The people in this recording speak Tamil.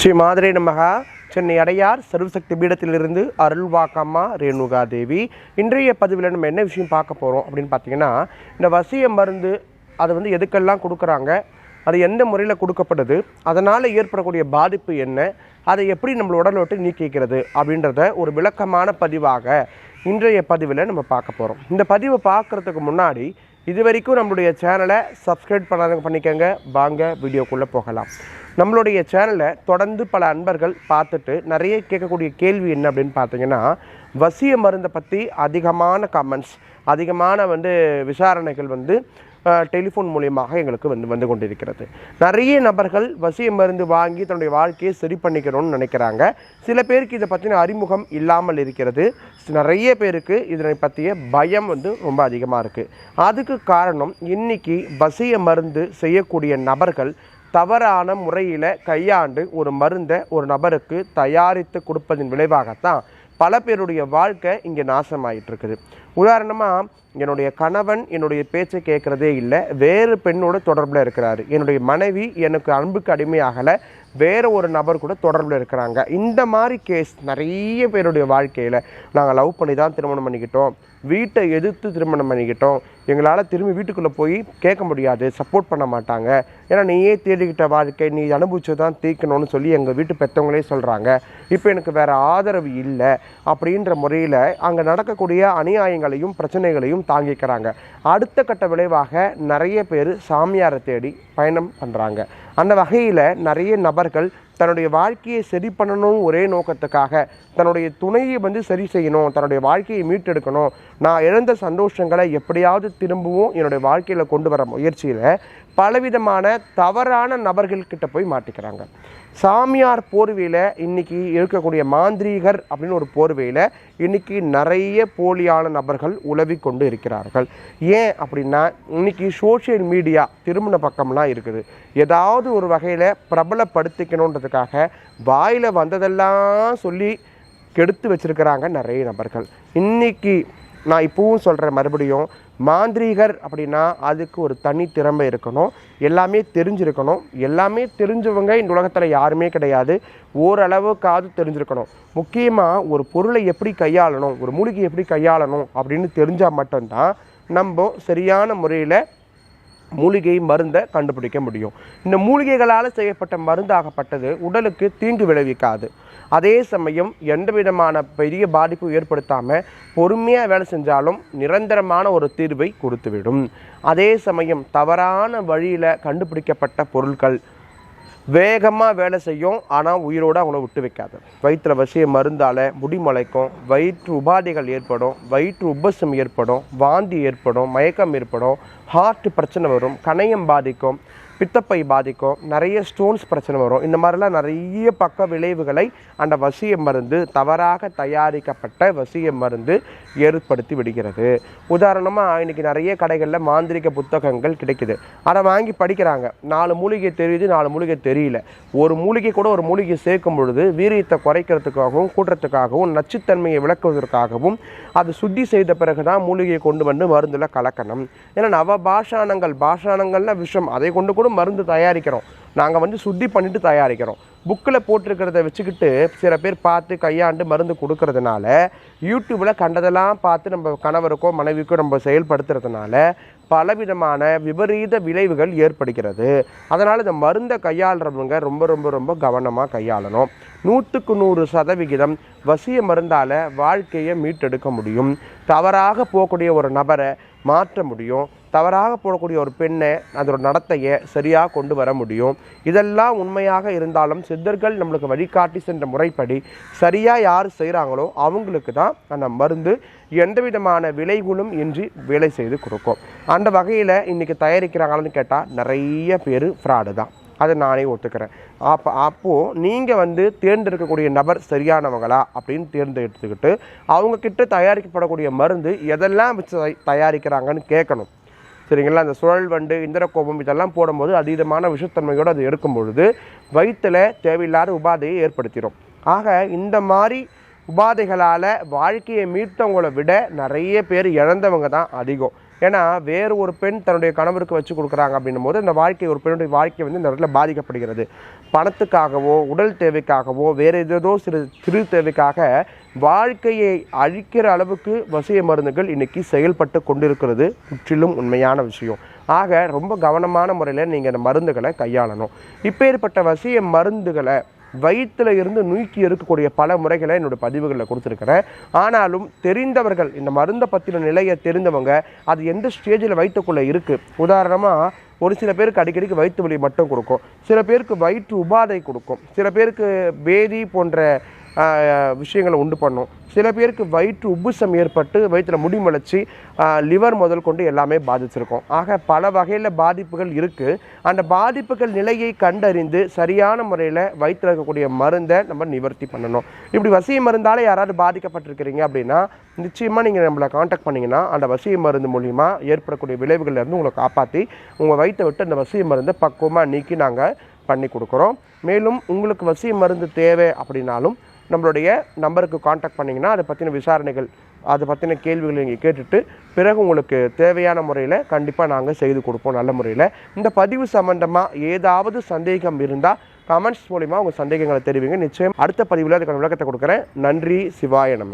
ஸ்ரீ மாதிரி நமகா. சென்னை அடையார் சர்வசக்தி பீடத்திலிருந்து அருள்வாக்கம்மா ரேணுகா தேவி இன்றைய பதிவில் நம்ம என்ன விஷயம் பார்க்க போகிறோம் அப்படின்னு பார்த்தீங்கன்னா இந்த வசிய மருந்து அதை வந்து எதுக்கெல்லாம் கொடுக்குறாங்க அது எந்த முறையில் கொடுக்கப்படுது அதனால் ஏற்படக்கூடிய பாதிப்பு என்ன அதை எப்படி நம்மளோட உடலோட்டு நீக்கிக்கிறது அப்படின்றத ஒரு விளக்கமான பதிவாக இன்றைய பதிவில் நம்ம பார்க்க போகிறோம் இந்த பதிவை பார்க்குறதுக்கு முன்னாடி இது வரைக்கும் நம்மளுடைய சேனலை சப்ஸ்கிரைப் பண்ணாதவங்க பண்ணிக்கோங்க. வாங்க வீடியோக்குள்ளே போகலாம். நம்மளுடைய சேனலை தொடர்ந்து பல அன்பர்கள் பார்த்துட்டு நிறைய கேட்கக்கூடிய கேள்வி என்ன அப்படின்னு பார்த்தீங்கன்னா வசிய மருந்தை பற்றி அதிகமான கமெண்ட்ஸ் அதிகமான வந்து விசாரணைகள் வந்து டெலிஃபோன் மூலியமாக எங்களுக்கு வந்து வந்து கொண்டிருக்கிறது. நிறைய நபர்கள் வசிய மருந்து வாங்கி தன்னுடைய வாழ்க்கையை சரி பண்ணிக்கணும்னு நினைக்கிறாங்க. சில பேருக்கு இதை பற்றின அறிமுகம் இல்லாமல் இருக்கிறது. நிறைய பேருக்கு இதனை பற்றிய பயம் வந்து ரொம்ப அதிகமாக இருக்குது அதுக்கு காரணம் இன்னைக்கு வசிய மருந்து செய்யக்கூடிய நபர்கள் தவறான முறையில் கையாண்டு ஒரு மருந்தை ஒரு நபருக்கு தயாரித்து கொடுப்பதன் விளைவாகத்தான் பல பேருடைய வாழ்க்கை இங்கே நாசமாயிட்டு இருக்குது. உதாரணமாக என்னுடைய கணவன் என்னுடைய பேச்சை கேட்குறதே இல்லை வேறு பெண்ணோட தொடர்பில் இருக்கிறாரு. என்னுடைய மனைவி எனக்கு அன்புக்கு அடிமையாகலை வேறு ஒரு நபர் கூட தொடர்பில் இருக்கிறாங்க. இந்த மாதிரி கேஸ் நிறைய பேருடைய வாழ்க்கையில் நாங்கள் லவ் பண்ணி தான் திருமணம் பண்ணிக்கிட்டோம். வீட்டை எதிர்த்து திருமணம் பண்ணிக்கிட்டோம். எங்களால் திரும்பி வீட்டுக்குள்ளே போய் கேட்க முடியாது சப்போர்ட் பண்ண மாட்டாங்க. ஏன்னா நீயே தேடிக்கிட்ட வாழ்க்கை நீ அனுபவிச்சு தான் தீர்க்கணும்னு சொல்லி எங்கள் வீட்டு பெற்றவங்களே சொல்கிறாங்க இப்போ எனக்கு வேறு ஆதரவு இல்லை அப்படின்ற முறையில் அங்கே நடக்கக்கூடிய அநியாயங்களையும் பிரச்சனைகளையும் தாங்கிக்கிறாங்க. அடுத்த கட்ட விளைவாக நிறைய பேர் சாமியாரை தேடி பயணம் பண்ணுறாங்க அந்த வகையில் நிறைய நபர்கள் தன்னுடைய வாழ்க்கையை சரி பண்ணணும் ஒரே நோக்கத்துக்காக தன்னுடைய துணையை வந்து சரி செய்யணும் தன்னுடைய வாழ்க்கையை மீட்டெடுக்கணும். நான் இழந்த சந்தோஷங்களை எப்படியாவது திரும்பவும் என்னுடைய வாழ்க்கையில் கொண்டு வர முயற்சியில் பலவிதமான தவறான நபர்கள்கிட்ட போய் மாட்டிக்கிறாங்க. சாமியார் போர்வையில் இன்றைக்கி இருக்கக்கூடிய மாந்திரீகர் அப்படின்னு ஒரு போர்வையில் இன்னைக்கு நிறைய போலியான நபர்கள் உலவி கொண்டு இருக்கிறார்கள். ஏன் அப்படின்னா இன்னைக்கு சோஷியல் மீடியா திருமண பக்கம்லாம் இருக்குது. ஏதாவது ஒரு வகையில் பிரபலப்படுத்திக்கணுன்றதுக்காக வாயில் வந்ததெல்லாம் சொல்லி கெடுத்து வச்சிருக்கிறாங்க நிறைய நபர்கள். இன்றைக்கி நான் இப்பவும் சொல்கிறேன் மறுபடியும். மாந்திரீகர் அப்படின்னா அதுக்கு ஒரு தனி திறமை இருக்கணும். எல்லாமே தெரிஞ்சிருக்கணும். எல்லாமே தெரிஞ்சவங்க இந்த உலகத்தில் யாருமே கிடையாது. ஓரளவுக்காவது தெரிஞ்சிருக்கணும். முக்கியமாக ஒரு பொருளை எப்படி கையாளணும்? ஒரு மூலிகை எப்படி கையாளணும் அப்படின்னு தெரிஞ்சால் மட்டும்தான் நம்ம சரியான முறையில் மூலிகை மருந்தை கண்டுபிடிக்க முடியும். இந்த மூலிகைகளால் செய்யப்பட்ட மருந்தாகப்பட்டது உடலுக்கு தீங்கு விளைவிக்காது. அதே சமயம் எந்த விதமான பெரிய பாதிப்பும் ஏற்படுத்தாமல் பொறுமையாக வேலை செஞ்சாலும் நிரந்தரமான ஒரு தீர்வை கொடுத்துவிடும். அதே சமயம் தவறான வழியில் கண்டுபிடிக்கப்பட்ட பொருட்கள் வேகமாக வேலை செய்யும் ஆனால் உயிரோடு அவங்கள விட்டு வைக்காது. வயிற்றில் வசிய மருந்தால் முடிமலைக்கும் வயிற்று உபாதைகள் ஏற்படும் வயிற்று உபசம் ஏற்படும் வாந்தி ஏற்படும் மயக்கம் ஏற்படும் ஹார்ட் பிரச்சனை வரும் கணையம் பாதிக்கும் பித்தப்பை பாதிக்கும் நிறைய ஸ்டோன்ஸ் பிரச்சனை வரும். இந்த மாதிரிலாம் நிறைய பக்க விளைவுகளை அந்த வசிய மருந்து தவறாக தயாரிக்கப்பட்ட வசிய மருந்து ஏற்படுத்தி விடுகிறது. உதாரணமாக இன்னைக்கு நிறைய கடைகளில் மாந்திரிக புத்தகங்கள் கிடைக்குது. அதை வாங்கி படிக்கிறாங்க. நாலு மூலிகை தெரியுது நாலு மூலிகை தெரியல. ஒரு மூலிகை கூட ஒரு மூலிகை சேர்க்கும் பொழுது வீரியத்தை குறைக்கிறதுக்காகவும் கூட்டுறதுக்காகவும் நச்சுத்தன்மையை விளக்குவதற்காகவும் அது சுத்தி செய்த பிறகு தான் மூலிகையை கொண்டு வந்து மருந்தில் கலக்கணும். ஏன்னா நவ பாஷாணங்கள் விஷம் அதை கொண்டு கூட மருந்து தயாரிக்கிறோம். நாங்கள் வந்து சுத்தி பண்ணிட்டு தயாரிக்கிறோம். புக்கில் போட்டிருக்கிறத வச்சுக்கிட்டு சில பேர் பார்த்து கையாண்டு மருந்து கொடுக்கறதுனால யூடியூப்பில் கண்டதெல்லாம் பார்த்து நம்ம கணவருக்கோ மனைவிக்கோ நம்ம செயல்படுத்துறதுனால பலவிதமான விபரீத விளைவுகள் ஏற்படுகிறது. அதனால் இந்த மருந்தை கையாளுறவங்க ரொம்ப ரொம்ப ரொம்ப கவனமாக கையாளணும். நூற்றுக்கு நூறு சதவிகிதம் வசிய மருந்தால் வாழ்க்கையை மீட்டெடுக்க முடியும். தவறாக போகக்கூடிய ஒரு நபரை மாற்ற முடியும். தவறாக போடக்கூடிய ஒரு பெண்ணை அதோட நடத்தையை சரியாக கொண்டு வர முடியும். இதெல்லாம் உண்மையாக இருந்தாலும் சித்தர்கள் நம்மளுக்கு வழிகாட்டி சென்ற முறைப்படி சரியாக யார் செய்கிறாங்களோ அவங்களுக்கு தான் அந்த மருந்து எந்த விதமான விலைகளும் இன்றி வேலை செய்து கொடுக்கும். அந்த வகையில் இன்றைக்கி தயாரிக்கிறாங்களான்னு கேட்டால் நிறைய பேர் ஃப்ராடு தான். அதை நானே ஒத்துக்கிறேன். அப்போ அப்போது நீங்கள் வந்து தேர்ந்தெடுக்கக்கூடிய நபர் சரியானவங்களா அப்படின்னு தேர்ந்தெடுத்துக்கிட்டு அவங்கக்கிட்ட தயாரிக்கப்படக்கூடிய மருந்து எதெல்லாம் வச்சு தயாரிக்கிறாங்கன்னு கேட்கணும். சரிங்களா? அந்த சுழல் வண்டு இந்திரக்கோபம் இதெல்லாம் போடும்போது அதீதமான விஷத்தன்மையோடு அது எடுக்கும் பொழுது வயிற்றில் தேவையில்லாத உபாதையை ஏற்படுத்திடும் ஆக இந்த மாதிரி உபாதைகளால் வாழ்க்கையை மீட்டவங்களை விட நிறைய பேர் இழந்தவங்க தான் அதிகம். ஏன்னா வேறு ஒரு பெண் தன்னுடைய கணவருக்கு வச்சு கொடுக்குறாங்க அப்படின்னும் போது அந்த வாழ்க்கை ஒரு பெண்ணுடைய வாழ்க்கை வந்து இந்த இடத்துல பாதிக்கப்படுகிறது. பணத்துக்காகவோ உடல் தேவைக்காகவோ வேறு ஏதோ சிறு சிறு தேவைக்காக வாழ்க்கையை அழிக்கிற அளவுக்கு வசிய மருந்துகள் இன்றைக்கி செயல்பட்டு கொண்டிருக்கிறது. முற்றிலும் உண்மையான விஷயம். ஆக ரொம்ப கவனமான முறையில் நீங்கள் இந்த மருந்துகளை கையாளணும். இப்பேற்பட்ட வசிய மருந்துகளை வயிற்றில் இருந்து நுய்க்கி இருக்கக்கூடிய பல முறைகளை என்னோட பதிவுகளில் கொடுத்துருக்கிறேன். ஆனாலும் தெரிந்தவர்கள் இந்த மருந்தை பற்றின நிலையை தெரிந்தவங்க அது எந்த ஸ்டேஜில் வயிற்றுக்குள்ளே இருக்குது உதாரணமாக ஒரு சில பேருக்கு அடிக்கடிக்கு வயிற்று வலி மட்டும் கொடுக்கும். சில பேருக்கு வயிற்று உபாதை கொடுக்கும். சில பேருக்கு பேதி போன்ற விஷயங்களை உண்டு பண்ணும். சில பேருக்கு வயிற்று உப்புசம் ஏற்பட்டு வயிற்றில் முடி முளைச்சி லிவர் முதல் கொண்டு எல்லாமே பாதிச்சிருக்கும். ஆக பல வகையில் பாதிப்புகள் இருக்குது அந்த பாதிப்புகள் நிலையை கண்டறிந்து சரியான முறையில் வயிற்றில் இருக்கக்கூடிய மருந்தை நம்ம நிவர்த்தி பண்ணணும். இப்படி வசிய மருந்தால் யாராவது பாதிக்கப்பட்டிருக்கிறீங்க அப்படின்னா நிச்சயமாக நீங்கள் நம்மளை காண்டாக்ட் பண்ணிங்கன்னா அந்த வசிய மருந்து மூலிமா ஏற்படக்கூடிய விளைவுகள்லேருந்து உங்களை காப்பாற்றி உங்கள் வயிற்றை விட்டு அந்த வசிய மருந்தை பக்குவமாக நீக்கி நாங்கள் பண்ணி கொடுக்குறோம். மேலும் உங்களுக்கு வசிய மருந்து தேவை அப்படின்னாலும் நம்மளுடைய நம்பருக்கு காண்டாக்ட் பண்ணிங்கன்னா அதை பற்றின விசாரணைகள் அதை பற்றின கேள்விகளை நீங்கள் கேட்டுட்டு பிறகு உங்களுக்கு தேவையான முறையில் கண்டிப்பாக நாங்கள் செய்து கொடுப்போம் நல்ல முறையில். இந்த பதிவு சம்மந்தமாக ஏதாவது சந்தேகம் இருந்தால் கமெண்ட்ஸ் மூலிமா உங்கள் சந்தேகங்களை தெரிவிங்க. நிச்சயம் அடுத்த பதிவில் அதுக்கான விளக்கத்தை கொடுக்குறேன். நன்றி சிவாய நம்ம